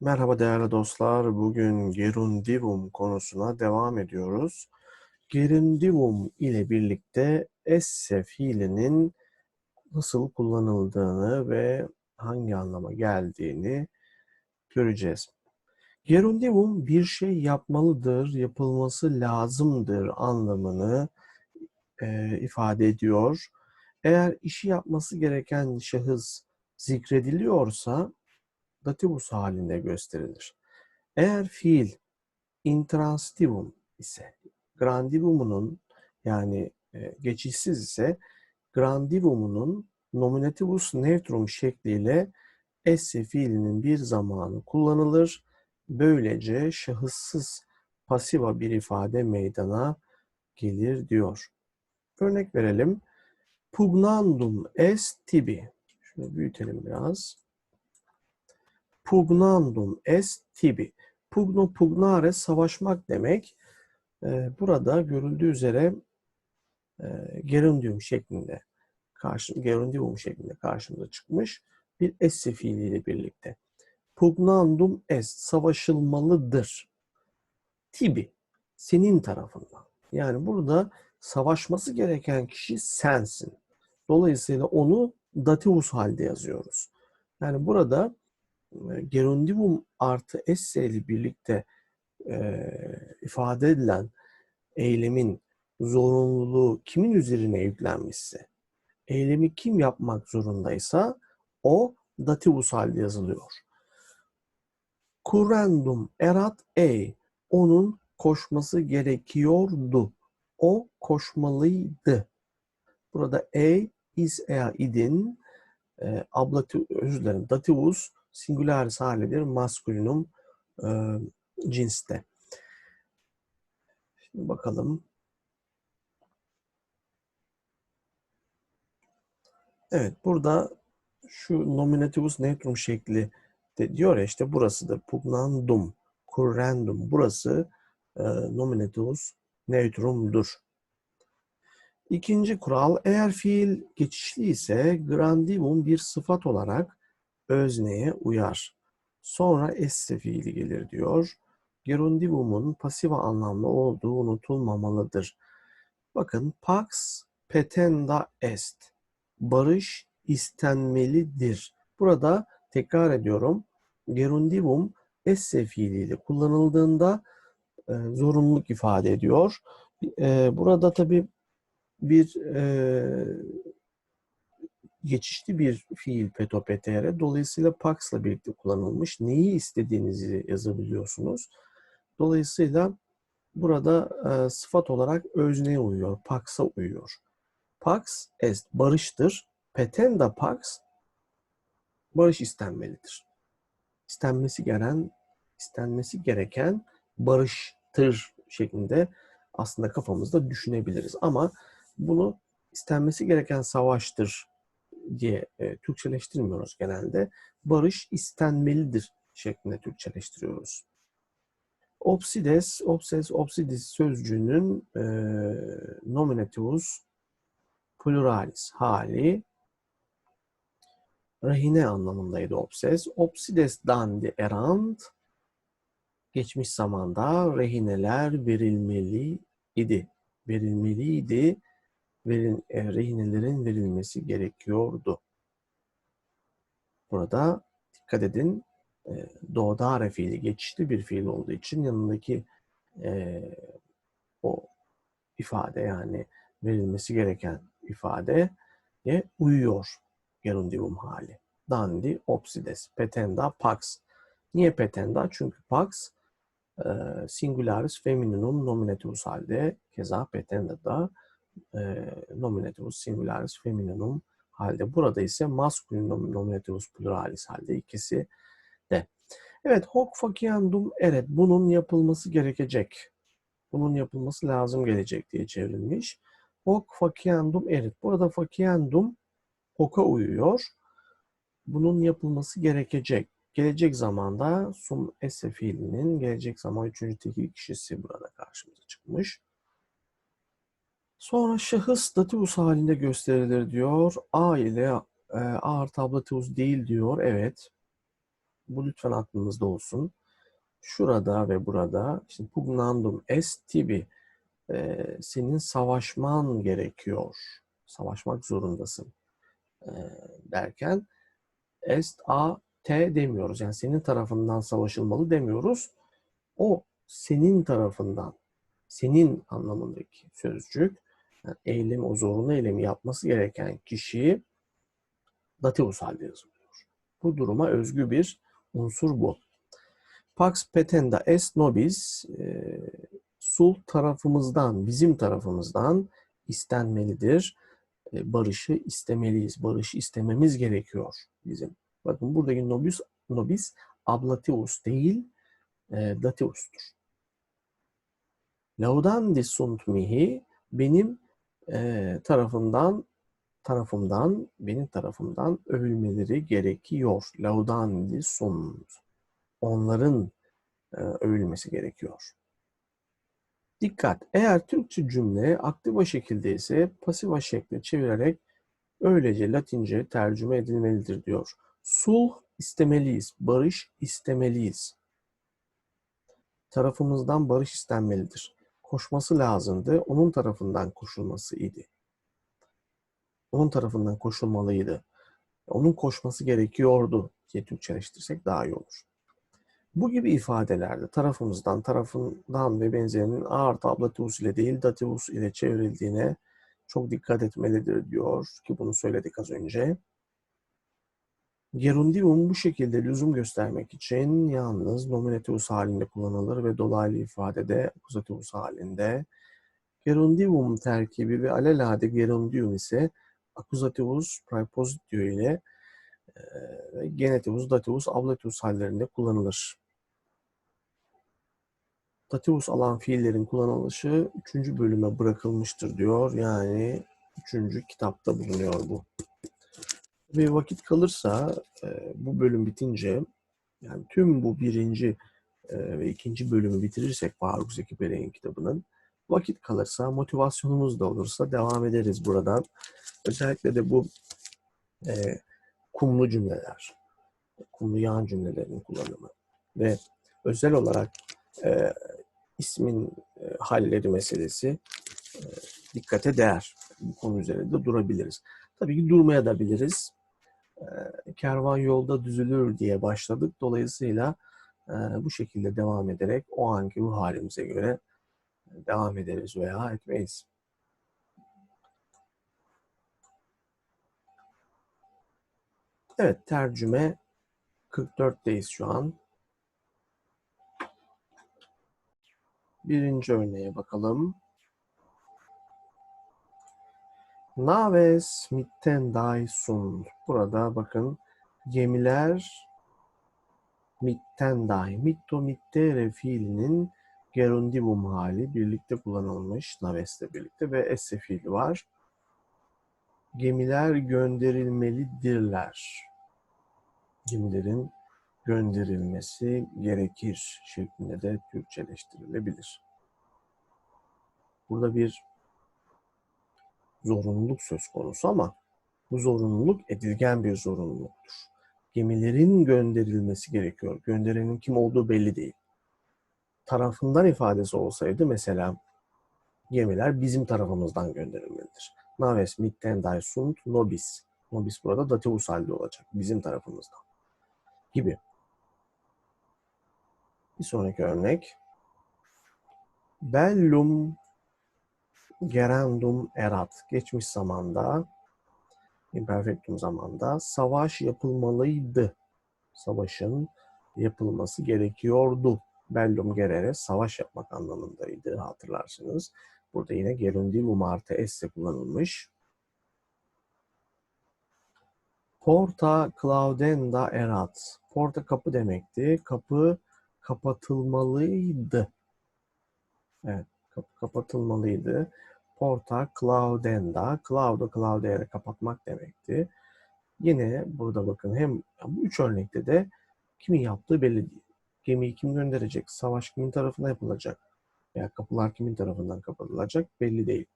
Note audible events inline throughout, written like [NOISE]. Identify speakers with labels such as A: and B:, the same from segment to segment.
A: Merhaba değerli dostlar. Bugün gerundivum konusuna devam ediyoruz. Gerundivum ile birlikte esse fiilinin nasıl kullanıldığını ve hangi anlama geldiğini göreceğiz. Gerundivum bir şey yapmalıdır, yapılması lazımdır anlamını e, ifade ediyor. Eğer işi yapması gereken şahıs zikrediliyorsa dativus halinde gösterilir. Eğer fiil intransitivum ise, grandivumunun yani e, geçişsiz ise grandivumunun nominativus neutrum şekliyle esse fiilinin bir zamanı kullanılır. Böylece şahıssız pasiva bir ifade meydana gelir diyor. Örnek verelim. Pugnandum est tibi. Şunu büyütelim biraz pugnandum est tibi. Pugno pugnare savaşmak demek. Ee, burada görüldüğü üzere e, gerundium şeklinde karşı, gerundium şeklinde karşımıza çıkmış bir esse fiiliyle birlikte. Pugnandum est savaşılmalıdır. Tibi senin tarafından. Yani burada savaşması gereken kişi sensin. Dolayısıyla onu dativus halde yazıyoruz. Yani burada gerundivum artı esse ile birlikte e, ifade edilen eylemin zorunluluğu kimin üzerine yüklenmişse, eylemi kim yapmak zorundaysa o dativus halde yazılıyor. Currendum erat e, onun koşması gerekiyordu. O koşmalıydı. Burada e, is, ea, idin, e, ablativ, özür dilerim, dativus singularis halidir maskulinum e, cinste. Şimdi bakalım. Evet burada şu nominativus neutrum şekli de diyor ya işte burası da pugnandum, currendum burası e, nominativus neutrumdur. İkinci kural eğer fiil geçişli ise grandivum bir sıfat olarak özneye uyar. Sonra esse fiili gelir diyor. Gerundivumun pasiva anlamlı olduğu unutulmamalıdır. Bakın pax petenda est. Barış istenmelidir. Burada tekrar ediyorum. Gerundivum esse fiiliyle kullanıldığında e, zorunluluk ifade ediyor. E, burada tabi bir e, geçişli bir fiil petopetere. Dolayısıyla pax'la birlikte kullanılmış. Neyi istediğinizi yazabiliyorsunuz. Dolayısıyla burada e, sıfat olarak özneye uyuyor. Pax'a uyuyor. Pax est barıştır. Petenda pax barış istenmelidir. İstenmesi gereken istenmesi gereken barıştır şeklinde aslında kafamızda düşünebiliriz. Ama bunu istenmesi gereken savaştır diye e, Türkçeleştirmiyoruz genelde. Barış istenmelidir şeklinde Türkçeleştiriyoruz. Obsides, obses, obsidis sözcüğünün e, nominativus pluralis hali rehine anlamındaydı obses. Obsides dandi erant geçmiş zamanda rehineler verilmeli idi. Verilmeliydi verin, e, rehinelerin verilmesi gerekiyordu. Burada dikkat edin e, doğdare fiili geçişli bir fiil olduğu için yanındaki e, o ifade yani verilmesi gereken ifadeye uyuyor gerundivum hali. Dandi, obsides, petenda, pax. Niye petenda? Çünkü pax e, singularis femininum nominativus halde keza petenda da e, nominativus singularis femininum halde. Burada ise masculin nominativus pluralis halde ikisi de. Evet, hoc faciendum eret. Bunun yapılması gerekecek. Bunun yapılması lazım gelecek diye çevrilmiş. Hoc faciendum eret. Burada faciendum hoc'a uyuyor. Bunun yapılması gerekecek. Gelecek zamanda sum esse fiilinin gelecek zaman üçüncü tekil kişisi burada karşımıza çıkmış. Sonra şahıs dativus halinde gösterilir diyor. A ile e, A artı ablativus değil diyor. Evet. Bu lütfen aklınızda olsun. Şurada ve burada işte pugnandum est tibi e, senin savaşman gerekiyor. Savaşmak zorundasın e, derken est a t demiyoruz. Yani senin tarafından savaşılmalı demiyoruz. O senin tarafından, senin anlamındaki sözcük, yani eylem, o zorunlu eylemi yapması gereken kişi dativus halde yazılıyor. Bu duruma özgü bir unsur bu. Pax petenda est nobis, e, sul tarafımızdan, bizim tarafımızdan istenmelidir. E, barışı istemeliyiz. Barışı istememiz gerekiyor bizim. Bakın buradaki nobis, nobis ablativus değil, e, dativustur. Laudandis sunt mihi benim e, tarafından tarafımdan, benim tarafımdan övülmeleri gerekiyor. Laudandi sunt. Onların e, övülmesi gerekiyor. Dikkat! Eğer Türkçe cümle aktiva şekilde ise pasiva şekle çevirerek öylece Latince tercüme edilmelidir diyor. Sulh istemeliyiz, barış istemeliyiz. Tarafımızdan barış istenmelidir. Koşması lazımdı, onun tarafından koşulması idi. Onun tarafından koşulmalıydı. Onun koşması gerekiyordu diye Türkçeleştirsek daha iyi olur. Bu gibi ifadelerde tarafımızdan, tarafından ve benzerinin ağır tablativus ile değil dativus ile çevrildiğine çok dikkat etmelidir diyor ki bunu söyledik az önce. Gerundium bu şekilde lüzum göstermek için yalnız nominativus halinde kullanılır ve dolaylı ifadede akuzativus halinde. Gerundium terkibi ve alelade gerundium ise akuzativus praepositio ile e, genetivus, dativus, ablativus hallerinde kullanılır. Dativus alan fiillerin kullanılışı 3. bölüme bırakılmıştır diyor. Yani 3. kitapta bulunuyor bu. Ve vakit kalırsa e, bu bölüm bitince yani tüm bu birinci e, ve ikinci bölümü bitirirsek Faruk Zeki Bey'in kitabının vakit kalırsa, motivasyonumuz da olursa devam ederiz buradan. Özellikle de bu e, kumlu cümleler, kumlu yağan cümlelerin kullanımı ve özel olarak e, ismin e, halleri meselesi e, dikkate değer. Bu konu üzerinde durabiliriz. Tabii ki durmaya da biliriz. Kervan yolda düzülür diye başladık. Dolayısıyla bu şekilde devam ederek o anki ruh halimize göre devam ederiz veya etmeyiz. Evet, tercüme 44'teyiz şu an. Birinci örneğe bakalım. Naves mittendai sunt. Burada bakın gemiler mittendai. Mitto mittere fiilinin gerundivum hali birlikte kullanılmış navesle birlikte ve esse fiili var. Gemiler gönderilmelidirler. Gemilerin gönderilmesi gerekir şeklinde de Türkçeleştirilebilir. Burada bir zorunluluk söz konusu ama bu zorunluluk edilgen bir zorunluluktur. Gemilerin gönderilmesi gerekiyor. Gönderenin kim olduğu belli değil. Tarafından ifadesi olsaydı mesela gemiler bizim tarafımızdan gönderilmelidir. Naves mittendai sunt nobis. Nobis burada dativus halde olacak. Bizim tarafımızdan. Gibi. Bir sonraki örnek. Bellum gerendum erat. Geçmiş zamanda, imperfectum zamanda savaş yapılmalıydı. Savaşın yapılması gerekiyordu. Bellum gerere savaş yapmak anlamındaydı hatırlarsınız. Burada yine gerundivum artı esse kullanılmış. Porta claudenda erat. Porta kapı demekti. Kapı kapatılmalıydı. Evet, kapatılmalıydı. Porta claudenda. Claudo claudere kapatmak demekti. Yine burada bakın hem bu üç örnekte de kimin yaptığı belli değil. Gemiyi kim gönderecek? Savaş kimin tarafından yapılacak? Veya kapılar kimin tarafından kapatılacak? Belli değil.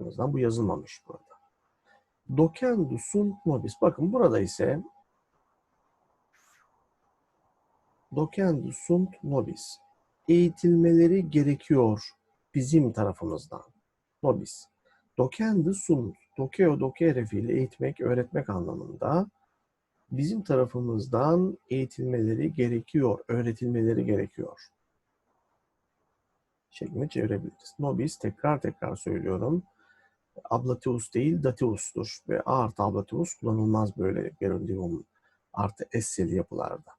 A: En azından bu yazılmamış burada. Docendus sunt nobis. Bakın burada ise Docendo sunt nobis. Eğitilmeleri gerekiyor bizim tarafımızdan. Nobis. Docendo sunt. Dokeo dokere fiili eğitmek, öğretmek anlamında. Bizim tarafımızdan eğitilmeleri gerekiyor, öğretilmeleri gerekiyor. Şeklinde çevirebiliriz. Nobis tekrar tekrar söylüyorum. Ablateus değil, datius'tur. Ve A artı ablateus kullanılmaz böyle gerundium artı esseli yapılarda.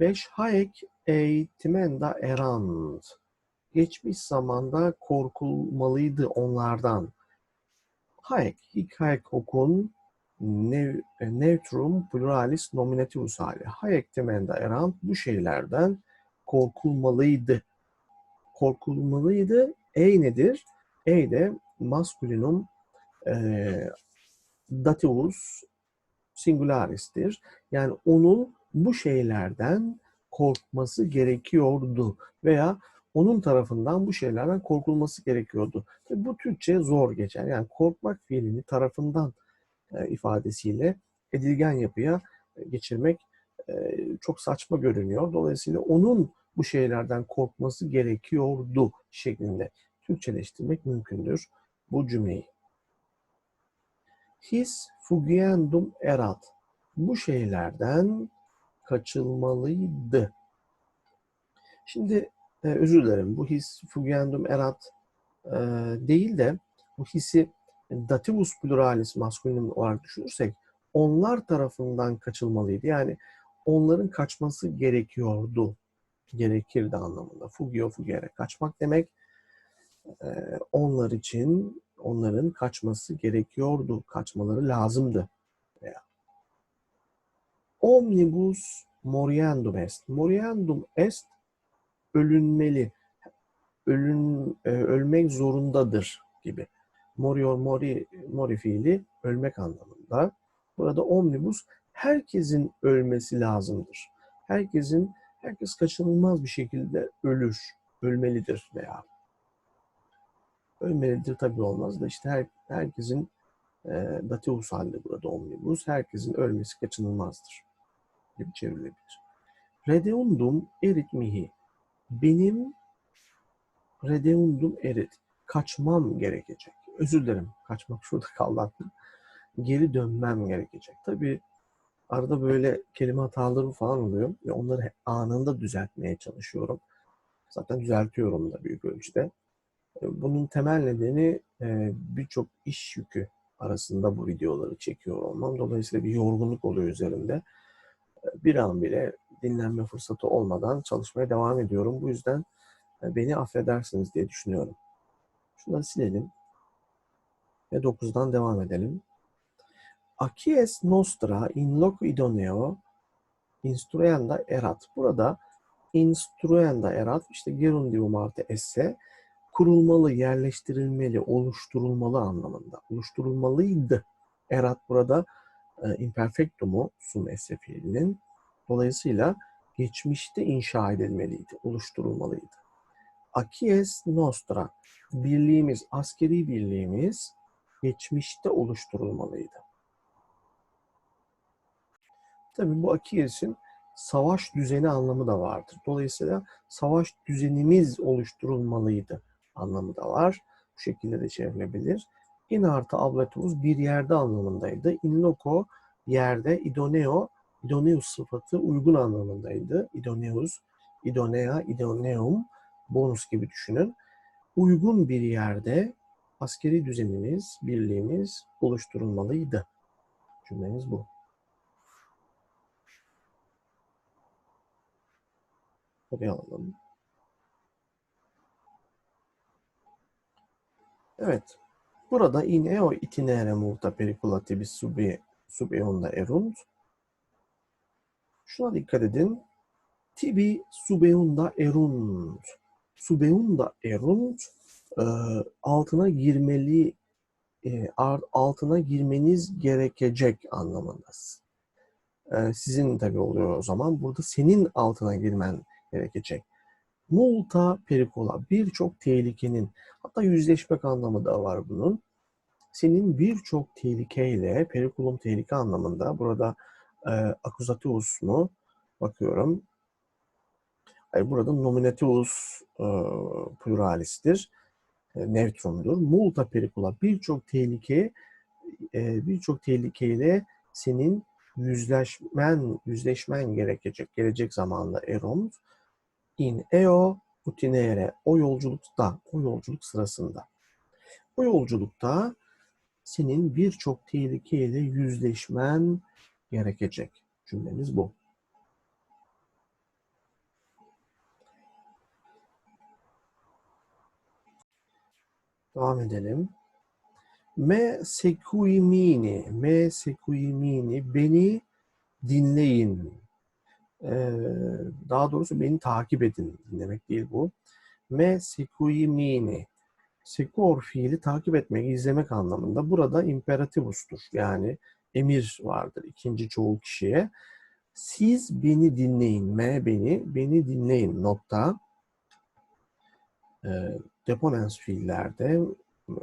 A: 5. Haek eğitimenda erand. Geçmiş zamanda korkulmalıydı onlardan. Haek, hic haek hokun nev, neutrum pluralis nominativus hali. Haek temenda erand bu şeylerden korkulmalıydı. Korkulmalıydı. Ey nedir? Ey de maskulinum e, dativus singularis'tir. Yani onun bu şeylerden korkması gerekiyordu veya onun tarafından bu şeylerden korkulması gerekiyordu. Tabii bu Türkçe zor geçer. Yani korkmak fiilini tarafından e, ifadesiyle edilgen yapıya e, geçirmek e, çok saçma görünüyor. Dolayısıyla onun bu şeylerden korkması gerekiyordu şeklinde Türkçeleştirmek mümkündür bu cümleyi. His fugiendum erat. Bu şeylerden kaçılmalıydı. Şimdi e, özür dilerim. Bu his fugiendum erat e, değil de bu hissi dativus pluralis maskulinum olarak düşünürsek onlar tarafından kaçılmalıydı. Yani onların kaçması gerekiyordu. Gerekirdi anlamında. Fugio fugere kaçmak demek. E, onlar için onların kaçması gerekiyordu. Kaçmaları lazımdı. Omnibus moriendum est. Moriendum est ölünmeli. Ölün, e, ölmek zorundadır gibi. Morior mori, mori fiili ölmek anlamında. Burada omnibus herkesin ölmesi lazımdır. Herkesin, herkes kaçınılmaz bir şekilde ölür, ölmelidir veya ölmelidir tabii olmaz da işte her, herkesin e, dativus halde burada omnibus, herkesin ölmesi kaçınılmazdır gibi çevrilebilir. Redeundum erit mihi. Benim redeundum erit. Kaçmam gerekecek. Özür dilerim. Kaçmak şurada kaldı. Geri dönmem gerekecek. Tabii arada böyle kelime hataları falan oluyor. Ve onları anında düzeltmeye çalışıyorum. Zaten düzeltiyorum da büyük ölçüde. Bunun temel nedeni e, birçok iş yükü arasında bu videoları çekiyor olmam. Dolayısıyla bir yorgunluk oluyor üzerimde. Bir an bile dinlenme fırsatı olmadan çalışmaya devam ediyorum. Bu yüzden e, beni affedersiniz diye düşünüyorum. Şunları silelim. Ve 9'dan devam edelim. Acies nostra in loco idoneo instruenda erat. Burada instruenda erat işte gerundium artı esse kurulmalı, yerleştirilmeli, oluşturulmalı anlamında. Oluşturulmalıydı. Erat burada e, imperfectumu sum fiilinin. Dolayısıyla geçmişte inşa edilmeliydi, oluşturulmalıydı. Acies nostra, birliğimiz, askeri birliğimiz geçmişte oluşturulmalıydı. Tabii bu Akies'in savaş düzeni anlamı da vardır. Dolayısıyla savaş düzenimiz oluşturulmalıydı anlamı da var. Bu şekilde de çevrilebilir. In artı ablatus bir yerde anlamındaydı. In loco yerde, idoneo, idoneus sıfatı uygun anlamındaydı. Idoneus, idonea, idoneum, bonus gibi düşünün. Uygun bir yerde askeri düzenimiz, birliğimiz oluşturulmalıydı. Cümlemiz bu. Buraya alalım. Evet. Burada in eo itinere multa periculatibus subi, subeunda erunt. Şuna dikkat edin. Tibi subeunda erunt. Subeunda erunt e, altına girmeli e, altına girmeniz gerekecek anlamında. E, sizin tabi oluyor o zaman. Burada senin altına girmen gerekecek. Multa pericola birçok tehlikenin hatta yüzleşmek anlamı da var bunun. Senin birçok tehlikeyle periculum tehlike anlamında burada e, mu bakıyorum Hayır, burada nominativus e, pluralis'tir. E, nevtrumdur. Multa pericula birçok tehlike e, birçok tehlikeyle senin yüzleşmen yüzleşmen gerekecek gelecek zamanda erunt in eo utinere o yolculukta o yolculuk sırasında o yolculukta senin birçok tehlikeyle yüzleşmen gerekecek. Cümlemiz bu. Devam edelim. Me sequimini, me sequimini, beni dinleyin. Ee, daha doğrusu beni takip edin. Dinlemek değil bu. Me sequimini. Sequor fiili takip etmek, izlemek anlamında. Burada imperativustur. Yani emir vardır ikinci çoğul kişiye. Siz beni dinleyin. Me beni, beni dinleyin. Nokta. E, deponens fiillerde e,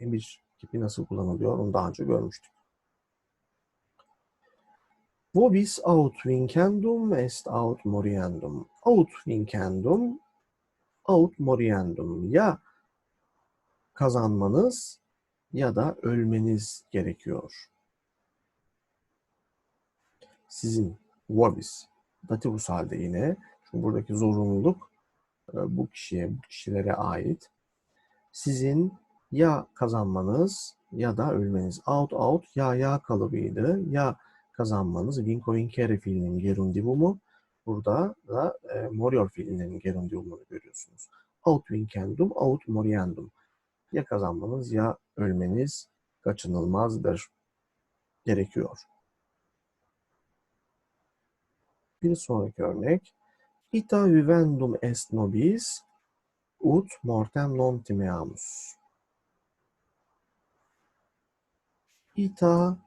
A: emir kipi nasıl kullanılıyor onu daha önce görmüştük. Vobis aut vincendum est aut moriendum. Aut vincendum, aut moriendum. Ya kazanmanız ya da ölmeniz gerekiyor. Sizin vobis, dativus halde yine. Çünkü buradaki zorunluluk e, bu kişiye, bu kişilere ait. Sizin ya kazanmanız ya da ölmeniz. Out out ya ya kalıbıydı. Ya kazanmanız vinco vincere fiilinin gerundivumu. Burada da e, morior fiilinin gerundivumunu görüyorsunuz. Out vincendum, out moriendum. Ya kazanmanız ya ölmeniz kaçınılmazdır. Gerekiyor. Bir sonraki örnek. Ita vivendum est nobis ut mortem non timeamus. ita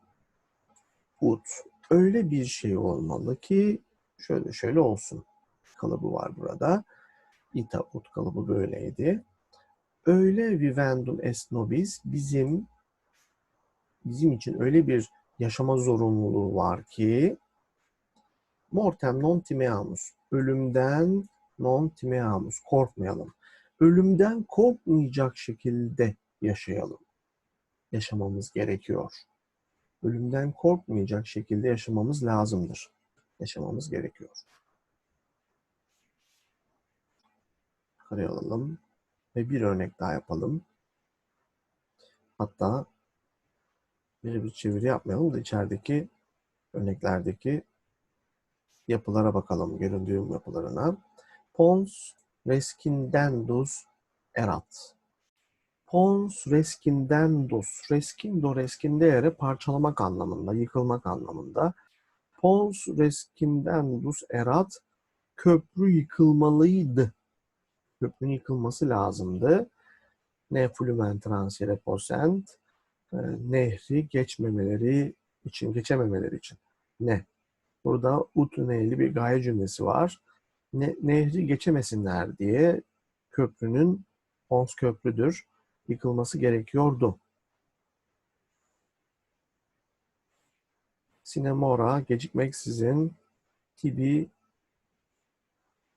A: ut öyle bir şey olmalı ki şöyle şöyle olsun. Kalıbı var burada. Ita ut kalıbı böyleydi. Öyle vivendum est nobis bizim bizim için öyle bir yaşama zorunluluğu var ki mortem non timeamus ölümden non timeamus korkmayalım. Ölümden korkmayacak şekilde yaşayalım yaşamamız gerekiyor. Ölümden korkmayacak şekilde yaşamamız lazımdır. Yaşamamız gerekiyor. Yukarıya alalım. Ve bir örnek daha yapalım. Hatta bir bir çeviri yapmayalım da içerideki örneklerdeki yapılara bakalım. Göründüğüm yapılarına. Pons rescindendus erat. Pons rescindendus. Rescindo rescindere parçalamak anlamında, yıkılmak anlamında. Pons rescindendus erat köprü yıkılmalıydı. Köprünün yıkılması lazımdı. Ne flumen transire posent e, nehri geçmemeleri için, geçememeleri için. Ne? Burada utuneyli bir gaye cümlesi var. Ne, nehri geçemesinler diye köprünün Pons köprüdür yıkılması gerekiyordu. Sinemora gecikmeksizin tibi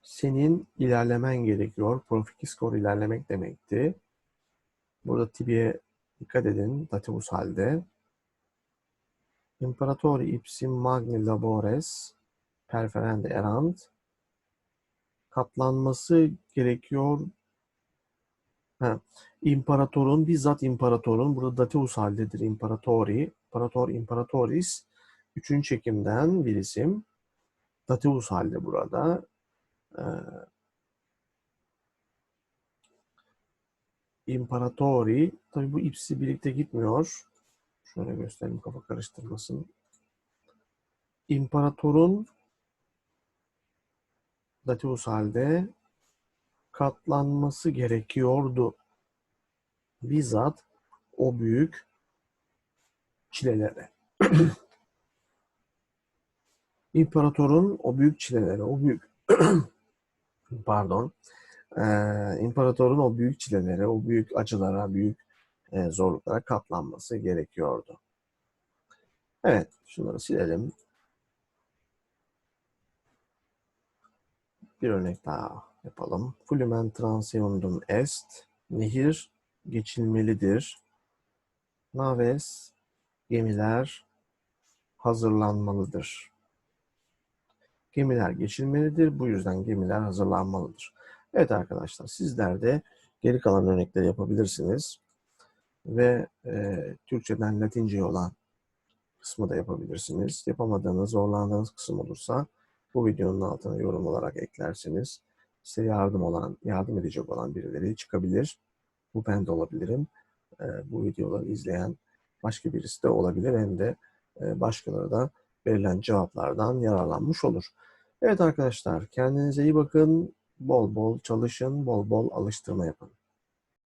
A: senin ilerlemen gerekiyor. Profikiskor ilerlemek demekti. Burada tibiye dikkat edin. Dativus halde. Imperatori ipsim magni labores perferende erant katlanması gerekiyor Ha. İmparatorun, bizzat imparatorun, burada dativus haldedir imparatori, imparator imparatoris, üçüncü çekimden bir isim. Dativus halde burada. Ee, imparatori, tabi bu ipsi birlikte gitmiyor. Şöyle göstereyim kafa karıştırmasın. İmparatorun dativus halde katlanması gerekiyordu. Bizzat o büyük çilelere. [CLEARS THROAT] İmparatorun o büyük çilelere, o büyük [CLEARS THROAT] pardon, e, imparatorun o büyük çilelere, o büyük acılara, büyük e, zorluklara katlanması gerekiyordu. Evet, şunları silelim. Bir örnek daha yapalım. Flumen transeundum est. Nehir geçilmelidir. Naves gemiler hazırlanmalıdır. Gemiler geçilmelidir. Bu yüzden gemiler hazırlanmalıdır. Evet arkadaşlar sizler de geri kalan örnekleri yapabilirsiniz. Ve e, Türkçeden Latince olan kısmı da yapabilirsiniz. Yapamadığınız, zorlandığınız kısım olursa bu videonun altına yorum olarak eklersiniz. Size yardım olan, yardım edecek olan birileri çıkabilir. Bu ben de olabilirim. E, bu videoları izleyen başka birisi de olabilir. Hem de e, başkaları da verilen cevaplardan yararlanmış olur. Evet arkadaşlar kendinize iyi bakın. Bol bol çalışın, bol bol alıştırma yapın.